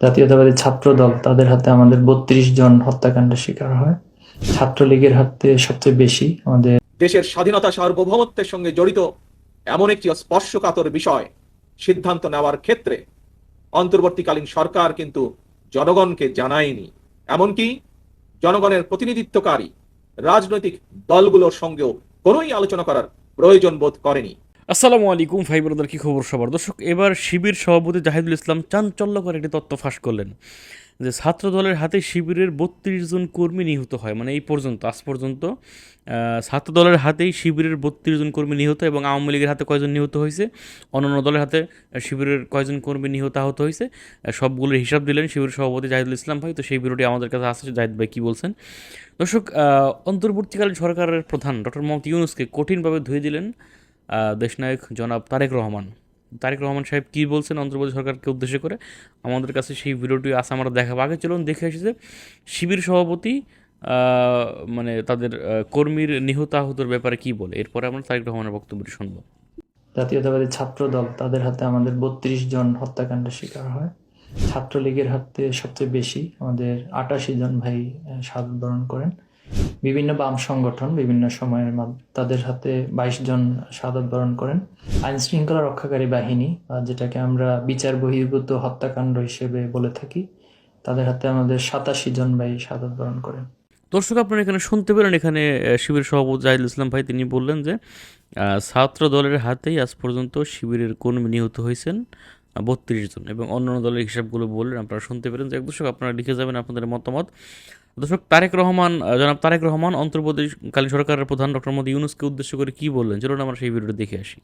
জাতীয়তাবাদী ছাত্র দল তাদের হাতে আমাদের বত্রিশ জন হত্যাকাণ্ডের শিকার হয়। ছাত্রলীগের হাতে সবচেয়ে বেশি আমাদের দেশের স্বাধীনতা সার্বভৌমত্বের সঙ্গে জড়িত এমন একটি স্পর্শকাতর বিষয় সিদ্ধান্ত নেওয়ার ক্ষেত্রে অন্তর্বর্তীকালীন সরকার কিন্তু জনগণকে জানায়নি। এমনকি জনগণের প্রতিনিধিত্বকারী রাজনৈতিক দলগুলোর সঙ্গেও কোনোই আলোচনা করার প্রয়োজন বোধ করেনি। আসসালামু আলাইকুম ভাই ব্রাদার কি খবর সবার? দর্শক, এবার শিবির সভাপতি জাহিদুল ইসলাম চাঞ্চল্যকর একটি তথ্য ফাঁস করলেন, যে ছাত্র দলের হাতে শিবিরের বত্রিশ জন কর্মী নিহত হয়। মানে এই পর্যন্ত, আজ পর্যন্ত ছাত্র দলের হাতেই শিবিরের বত্রিশ জন কর্মী নিহত এবং আওয়ামী লীগের হাতে কয়জন নিহত হয়েছে? অন্যান্য দলের হাতে শিবিরের কয়জন কর্মী নিহত আহত হয়েছে? সবগুলোর হিসাব দিলেন শিবির সভাপতি জাহিদুল ইসলাম ভাই। তো সেই ভিডিওটি আমাদের কাছে আসছে জাহিদ ভাই কী বলছেন? দর্শক অন্তর্বর্তীকালীন সরকারের প্রধান ডক্টর মোহাম্মদ ইউনুসকে কঠিনভাবে ধুয়ে দিলেন দেশনায়ক জনাব তারেক রহমান। তারেক রহমান সাহেব কী বলছেন অন্তর্বর্তী সরকারকে উদ্দেশ্য করে? আমাদের কাছে সেই ভিডিওটি আসা আমরা দেখাবো আগে চলুন দেখে এসেছে শিবির সভাপতি মানে তাদের কর্মীর নিহত আহতর ব্যাপারে কি বলে? এরপরে আমরা তারেক রহমানের বক্তব্যটি শুনব। জাতীয়তাবাদী ছাত্র দল তাদের হাতে আমাদের বত্রিশ জন হত্যাকাণ্ডের শিকার হয়। ছাত্রলীগের হাতে সবচেয়ে বেশি আমাদের আটাশি জন ভাই বরণ করেন। বিভিন্ন বাম সংগঠন বিভিন্ন সময়ের তাদের হাতে বাইশ জন শাহাদত বরণ করেন। আইন শৃঙ্খলা রক্ষাকারী বাহিনী যেটাকে আমরা বিচার বহির্ভূত হত্যাকাণ্ড হিসেবে বলে থাকি, তাদের হাতে আমাদের সাতাশি জন ভাই শাহাদত বরণ করেন। দর্শক, আপনারা এখানে শুনতে পেলেন, এখানে শিবির সভাপতি জাহিদুল ইসলাম ভাই তিনি বললেন যে ছাত্র দলের হাতেই আজ পর্যন্ত শিবিরের কর্মী নিহত হয়েছেন বত্রিশ জন। এবং অন্যান্য দলের হিসাবগুলো বললেন, আপনারা শুনতে পেলেন যে এক দর্শক, আপনারা লিখে যাবেন আপনাদের মতামত। দর্শক, তারেক রহমান জনাব তারেক রহমান, অন্তর্বর্তীকালীন সরকারের প্রধান ডক্টর মোদী ইউনুসকে উদ্দেশ্য করে কি বললেন? চলুন আমরা সেই ভিডিওটি দেখে আসি।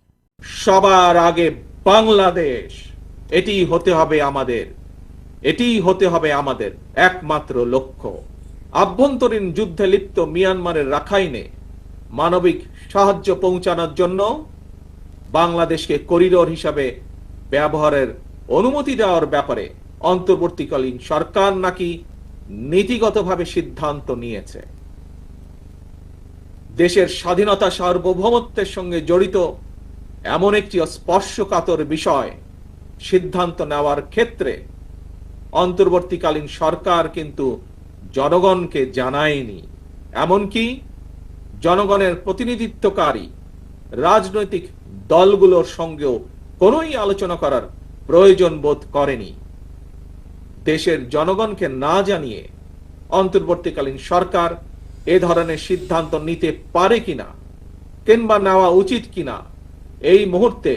সবার আগে বাংলাদেশ, এটি হতে হবে আমাদের, এটি হতে হবে আমাদের একমাত্র লক্ষ্য। আভ্যন্তরীণ যুদ্ধে লিপ্ত মিয়ানমারের রাখাইনে মানবিক সাহায্য পৌঁছানোর জন্য বাংলাদেশকে করিডোর হিসাবে ব্যবহারের অনুমতি দেওয়ার ব্যাপারে অন্তর্বর্তীকালীন সরকার নাকি নীতিগতভাবে সিদ্ধান্ত নিয়েছে। দেশের স্বাধীনতা সার্বভৌমত্বের সঙ্গে জড়িত এমন একটি স্পর্শকাতর বিষয় সিদ্ধান্ত নেওয়ার ক্ষেত্রে অন্তর্বর্তীকালীন সরকার কিন্তু জনগণকে জানায়নি। এমনকি জনগণের প্রতিনিধিত্বকারী রাজনৈতিক দলগুলোর সঙ্গেও কোনোই আলোচনা করার প্রয়োজন বোধ করেনি। দেশের জনগণকে না জানিয়ে অন্তর্বর্তীকালীন সরকার এ ধরনের সিদ্ধান্ত নিতে পারে কিনা কিংবা নেওয়া উচিত কিনা, এই মুহূর্তে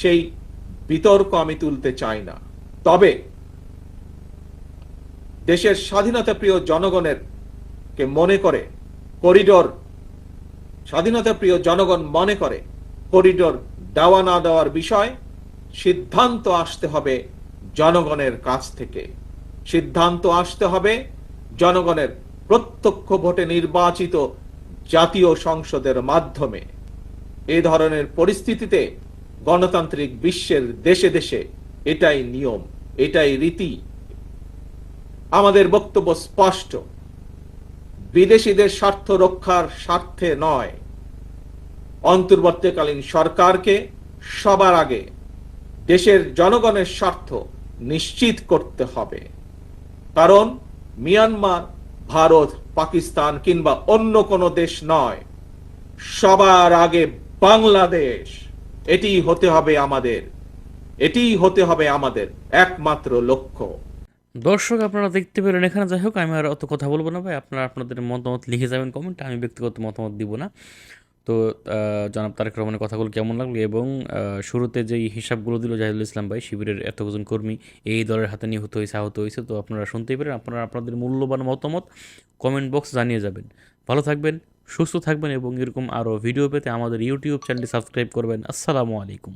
সেই বিতর্ক আমি তুলতে চাই না। তবে দেশের স্বাধীনতা প্রিয় জনগণের কে মনে করে, করিডোর স্বাধীনতা প্রিয় জনগণ মনে করে, করিডোর দেওয়া না দেওয়ার বিষয় সিদ্ধান্ত আসতে হবে জনগণের কাছ থেকে। সিদ্ধান্ত আসতে হবে জনগণের প্রত্যক্ষ ভোটে নির্বাচিত জাতীয় সংসদের মাধ্যমে। এ ধরনের পরিস্থিতিতে গণতান্ত্রিক বিশ্বের দেশে দেশে এটাই নিয়ম, এটাই রীতি। আমাদের বক্তব্য স্পষ্ট। বিদেশিদের স্বার্থ রক্ষার স্বার্থে নয়। অন্তর্বর্তীকালীন সরকারকে সবার আগে দেশের জনগণের স্বার্থ নিশ্চিত করতে হবে। কারণ মিয়ানমার, ভারত, পাকিস্তান কিংবা অন্য কোনো দেশ নয়। সবার আগে বাংলাদেশ। এটি হতে হবে আমাদের। এটি হতে হবে আমাদের একমাত্র লক্ষ্য। দর্শক, আপনারা দেখতে পেলেন এখানে। যাই হোক, আমি আর অত কথা বলব না ভাই। আপনারা আপনাদের মতামত লিখে যাবেন কমেন্টে। আমি ব্যক্তিগত মতামত দিব না। তো জনাব তারেক রহমানের কথাগুলো কেমন লাগল? এবং শুরুতে যেই হিসাবগুলো দিল জাহিদুল ইসলাম ভাই, শিবিরের এতজন কর্মী এই দলের হাতে নিহত হয়েছে আহত হয়েছে। তো আপনারা শুনতেই পারেন, আপনারা আপনাদের মূল্যবান মতামত কমেন্ট বক্স জানিয়ে যাবেন। ভালো থাকবেন, সুস্থ থাকবেন এবং এরকম আরও ভিডিও পেতে আমাদের ইউটিউব চ্যানেলটি সাবস্ক্রাইব করবেন। আসসালামু আলাইকুম।